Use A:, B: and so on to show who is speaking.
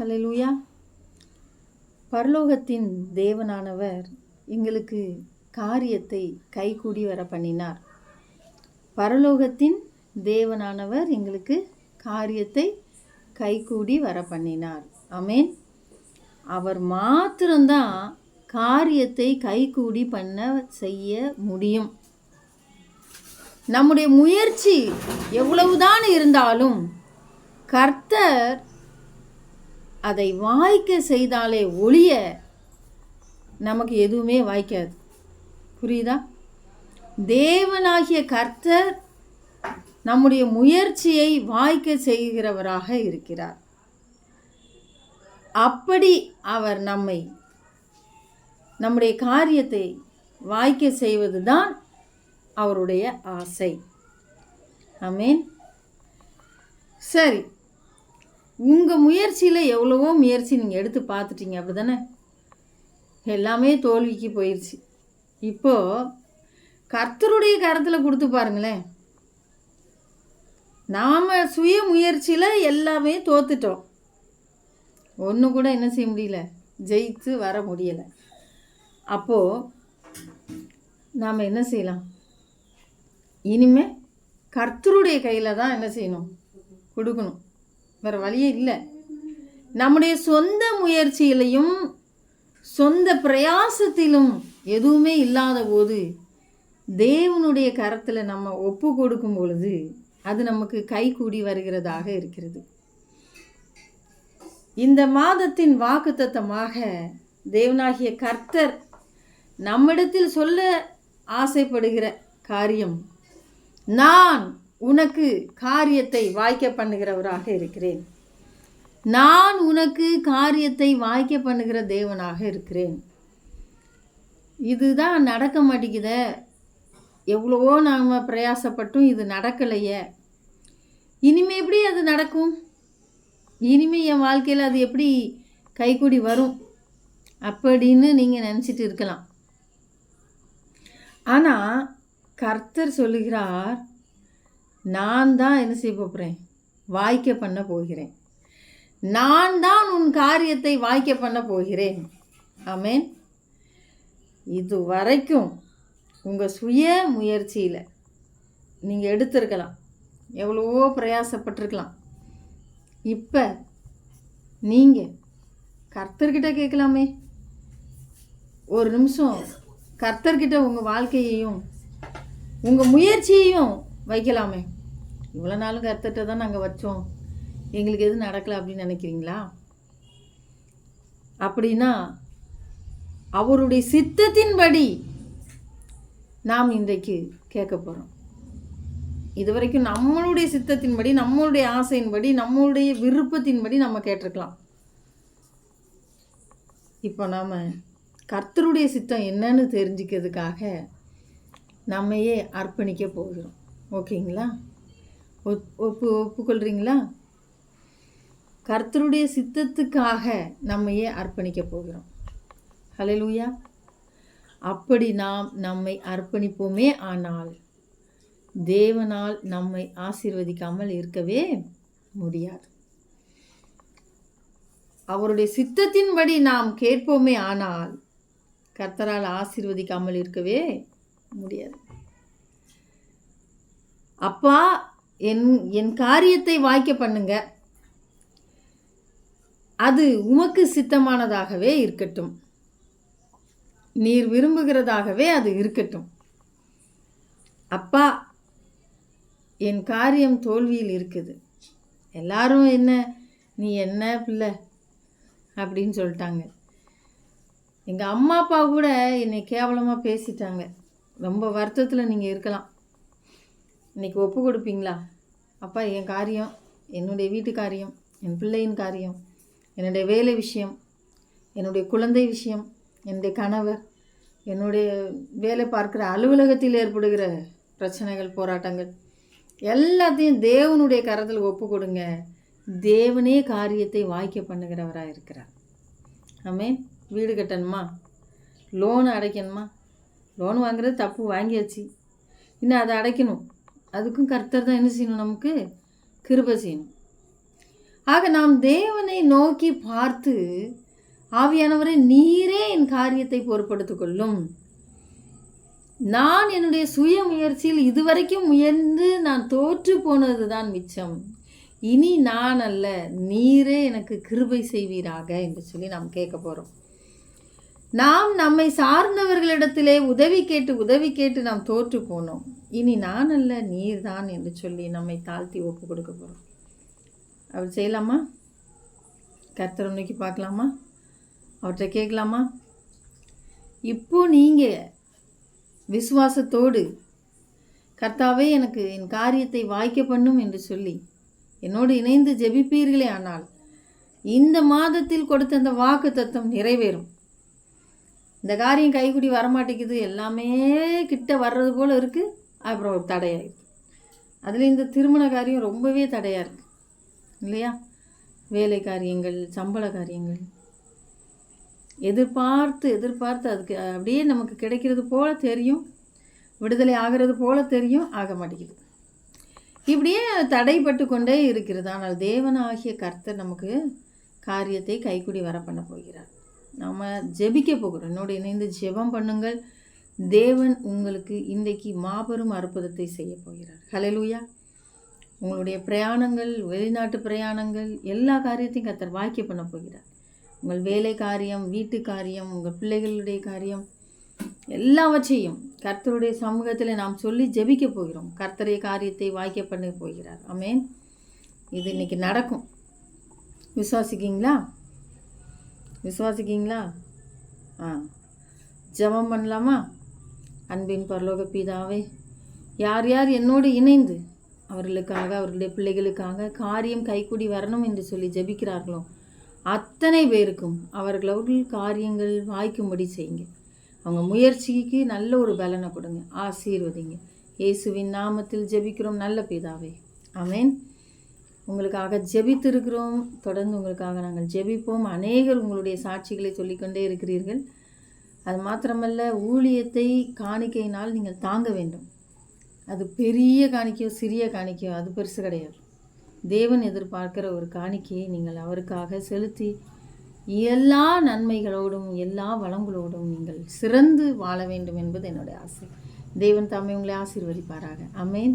A: ஹalleluya. பரலோகத்தின் தேவனானவர் எங்களுக்கு காரியத்தை கைகூடி வர பண்ணினார். பரலோகத்தின் தேவனானவர் எங்களுக்கு காரியத்தை கைகூடி வர பண்ணினார். அமேன் அவர் மாத்திரம்தான் காரியத்தை கைகூடி பண்ண செய்ய முடியும். நம்முடைய முயற்சி எவ்வளவுதான் இருந்தாலும் கர்த்தர் அதை வாய்க்க செய்தாலே ஒழிய நமக்கு எதுவுமே வாய்க்காது. புரியுதா? தேவனாகிய கர்த்தர் நம்முடைய முயற்சியை வாய்க்க செய்கிறவராக இருக்கிறார். அப்படி அவர் நம்மை நம்முடைய காரியத்தை வாய்க்க செய்வதுதான் அவருடைய ஆசை. ஐ மீன் சரி. உங்கள் முயற்சியில் எவ்வளவோ முயற்சி நீங்கள் எடுத்து பார்த்துட்டீங்க அப்படி தானே எல்லாமே தோல்விக்கு போயிடுச்சு இப்போது கர்த்தருடைய கரத்தில் கொடுத்து பாருங்களேன். நாம் சுய முயற்சியில் எல்லாமே தோத்துட்டோம். ஒன்று கூட என்ன செய்ய முடியல? ஜெயித்து வர முடியலை. அப்போது நாம் என்ன செய்யலாம்? இனிமே கர்த்தருடைய கையில் தான் என்ன செய்யணும்? கொடுக்கணும். வேறு வழியே இல்லை. நம்முடைய சொந்த முயற்சியிலையும் சொந்த பிரயாசத்திலும் எதுவுமே இல்லாத போது தேவனுடைய கரத்தில் நம்ம ஒப்பு கொடுக்கும் பொழுது அது நமக்கு கை கூடி வருகிறதாக இருக்கிறது. இந்த மாதத்தின் வாக்குத்தத்தமாக தேவனாகிய கர்த்தர் நம்மிடத்தில் சொல்ல ஆசைப்படுகிற காரியம் நான் உனக்கு காரியத்தை வாய்க்க பண்ணுகிறவராக இருக்கிறேன். நான் உனக்கு காரியத்தை வாய்க்க பண்ணுகிற தேவனாக இருக்கிறேன். இதுதான் நடக்க மாட்டேங்குத. எவ்வளவோ நாம் பிரயாசப்பட்டும் இது நடக்கலையே. இனிமே எப்படி அது நடக்கும்? இனிமே என் வாழ்க்கையில் அது எப்படி கைக்கூடி வரும்? அப்படின்னு நீங்கள் நினச்சிட்டு இருக்கலாம். ஆனால் கர்த்தர் சொல்லுகிறார் நான் தான் என்ன செய்ய போகிறேன் வாய்க்க பண்ண போகிறேன். நான் தான் உன் காரியத்தை வாய்க்க பண்ண போகிறேன். ஆமேன். இது வரைக்கும் உங்கள் சுய முயற்சியில் நீங்கள் எடுத்திருக்கலாம். எவ்வளவோ பிரயாசப்பட்டிருக்கலாம். இப்போ நீங்கள் கர்த்தர்கிட்ட கேட்கலாமே. ஒரு நிமிஷம் கர்த்தர்கிட்ட உங்கள் வாழ்க்கையையும் உங்கள் முயற்சியையும் வைக்கலாமே. இவ்வளோ நாளும் கர்த்தர்கிட்ட தான் நாங்கள் வச்சோம். எங்களுக்கு எதுவும் நடக்கலை அப்படின்னு நினைக்கிறீங்களா? அப்படின்னா அவருடைய சித்தத்தின்படி நாம் இன்றைக்கு கேட்க போகிறோம் இதுவரைக்கும் நம்மளுடைய சித்தத்தின்படி நம்மளுடைய ஆசையின்படி நம்மளுடைய விருப்பத்தின்படி நம்ம கேட்டிருக்கலாம். இப்போ நாம் கர்த்தருடைய சித்தம் என்னன்னு தெரிஞ்சுக்கிறதுக்காக நம்மையே அர்ப்பணிக்க போகிறோம். ஓகேங்களா? ஒப் ஒப்பு ஒப்புக்கொள்கிறீங்களா கர்த்தருடைய சித்தத்துக்காக நம்மையே அர்ப்பணிக்க போகிறோம். ஹalleluya அப்படி நாம் நம்மை அர்ப்பணிப்போமே ஆனால் தேவனால் நம்மை ஆசீர்வதிக்காமல் இருக்கவே முடியாது. அவருடைய சித்தத்தின்படி நாம் கேட்போமே ஆனால் கர்த்தரால் ஆசீர்வதிக்காமல் இருக்கவே முடியாது. அப்பா என் என் காரியத்தை வாய்க்க பண்ணுங்க. அது உமக்கு சித்தமானதாகவே இருக்கட்டும். நீர் விரும்புகிறதாகவே அது இருக்கட்டும். அப்பா என் காரியம் தோல்வியில் இருக்குது. எல்லாரும் என்ன நீ என்ன பிள்ளை? அப்படின்னு சொல்லிட்டாங்க. எங்கள் அம்மா அப்பா கூட என்னை கேவலமாக பேசிட்டாங்க. ரொம்ப வருத்தத்தில் நீங்கள் இருக்கலாம். இன்றைக்கி ஒப்பு கொடுப்பீங்களா? அப்பா என் காரியம் என்னுடைய வீட்டு காரியம் என் பிள்ளையின் காரியம் என்னுடைய வேலை விஷயம் என்னுடைய குழந்தை விஷயம் என்னுடைய கணவர் என்னுடைய வேலை பார்க்குற அலுவலகத்தில் ஏற்படுகிற பிரச்சனைகள் போராட்டங்கள் எல்லாத்தையும் தேவனுடைய கரத்தில் ஒப்பு கொடுங்க. தேவனே காரியத்தை வாய்க்க பண்ணுகிறவராக இருக்கிறார். ஆமே வீடு கட்டணுமா? லோன் அடைக்கணுமா? லோன் வாங்குறது தப்பு வாங்கியாச்சு. இன்னும் அதை அடைக்கணும். அதுக்கும் கர்த்தர் தான் என்ன செய்யணும் நமக்கு? கிருப செய்யணும். ஆக நாம் தேவனை நோக்கி பார்த்து ஆவியானவரை நீரே என் காரியத்தை பொருட்படுத்திக் கொள்ளும் நான் என்னுடைய சுய முயற்சியில் இதுவரைக்கும் முயன்று நான் தோற்று போனது தான் மிச்சம். இனி நான் அல்ல நீரே எனக்கு கிருபை செய்வீராக என்று சொல்லி நாம் கேட்க போகிறோம் நாம் நம்மை சார்ந்தவர்களிடத்திலே உதவி கேட்டு உதவி கேட்டு நாம் தோற்று போனோம். இனி நான் அல்ல நீர் தான் என்று சொல்லி நம்மை தாழ்த்தி ஒப்பு கொடுக்க போகிறோம் அவர் செய்யலாமா? கர்த்தரை நோக்கி பார்க்கலாமா? அவர்கிட்ட கேட்கலாமா? இப்போ நீங்கள் விசுவாசத்தோடு கர்த்தாவே எனக்கு என் காரியத்தை வாய்க்க பண்ணும் என்று சொல்லி என்னோடு இணைந்து ஜெபிப்பீர்களே ஆனால் இந்த மாதத்தில் கொடுத்த அந்த வாக்கு தத்துவம் நிறைவேறும். இந்த காரியம் கைக்குடி வரமாட்டேங்குது. எல்லாமே கிட்ட வர்றது போல் இருக்குது அப்புறம் தடையாயிருக்கு. அதில் இந்த திருமண காரியம் ரொம்பவே தடையாக இருக்குது இல்லையா? வேலை காரியங்கள் சம்பள காரியங்கள். எதிர்பார்த்து எதிர்பார்த்து அதுக்கு அப்படியே நமக்கு கிடைக்கிறது போல தெரியும். விடுதலை ஆகிறது போல தெரியும் ஆக மாட்டேங்குது. இப்படியே தடைப்பட்டு கொண்டே இருக்கிறது. ஆனால் தேவன் ஆகிய கர்த்தர் நமக்கு காரியத்தை கைக்குடி வர பண்ண போகிறார். நாம் ஜெபிக்க போகிறோம். என்னோட இணைந்து ஜெபம் பண்ணுங்கள். தேவன் உங்களுக்கு இன்றைக்கு மாபெரும் அற்புதத்தை செய்ய போகிறார். ஹலலூயா உங்களுடைய பிரயாணங்கள் வெளிநாட்டு பிரயாணங்கள் எல்லா காரியத்தையும் கர்த்தர் வாக்கிய பண்ண போகிறார். உங்கள் வேலை காரியம் வீட்டு காரியம் உங்கள் பிள்ளைகளுடைய காரியம் எல்லாவற்றையும் கர்த்தருடைய சமூகத்தில் நாம் சொல்லி ஜெபிக்க போகிறோம். கர்த்தருடைய காரியத்தை வாய்க்க பண்ண போகிறார். அமேன் இது இன்னைக்கு நடக்கும். விசுவாசிக்கிங்களா விசுவாசிக்கிங்களா ஆ. ஜெபம் பண்ணலாமா? அன்பின் பரலோக பிதாவே யார் யார் என்னோடு இணைந்து அவர்களுக்காக அவர்களுடைய பிள்ளைகளுக்காக காரியம் கைக்கூடி வரணும் என்று சொல்லி ஜெபிக்கிறார்களோ அத்தனை பேருக்கும் அவர்களோடு காரியங்கள் வாய்க்கும்படி செய்யுங்க. அவங்க முயற்சிக்கு நல்ல ஒரு பலனை கொடுங்க ஆசீர்வதிங்க. இயேசுவின் நாமத்தில் ஜெபிக்கிறோம் நல்ல பிதாவே. ஆமேன். உங்களுக்காக ஜெபித்திருக்கிறோம். தொடர்ந்து உங்களுக்காக நாங்கள் ஜெபிப்போம். அநேகர் உங்களுடைய சாட்சிகளை சொல்லிக்கொண்டே இருக்கிறீர்கள். அது மாத்திரமல்ல ஊழியத்தை காணிக்கையினால் நீங்கள் தாங்க வேண்டும். அது பெரிய காணிக்கையோ சிறிய காணிக்கையோ அது பெருசு கிடையாது. தேவன் எதிர்பார்க்கிற ஒரு காணிக்கையை நீங்கள் அவருக்காக செலுத்தி எல்லா நன்மைகளோடும் எல்லா வளங்களோடும் நீங்கள் சிறந்து வாழ வேண்டும் என்பது என்னுடைய ஆசை. தேவன் தாமே உங்களை ஆசீர்வதிப்பாராக. அமேன்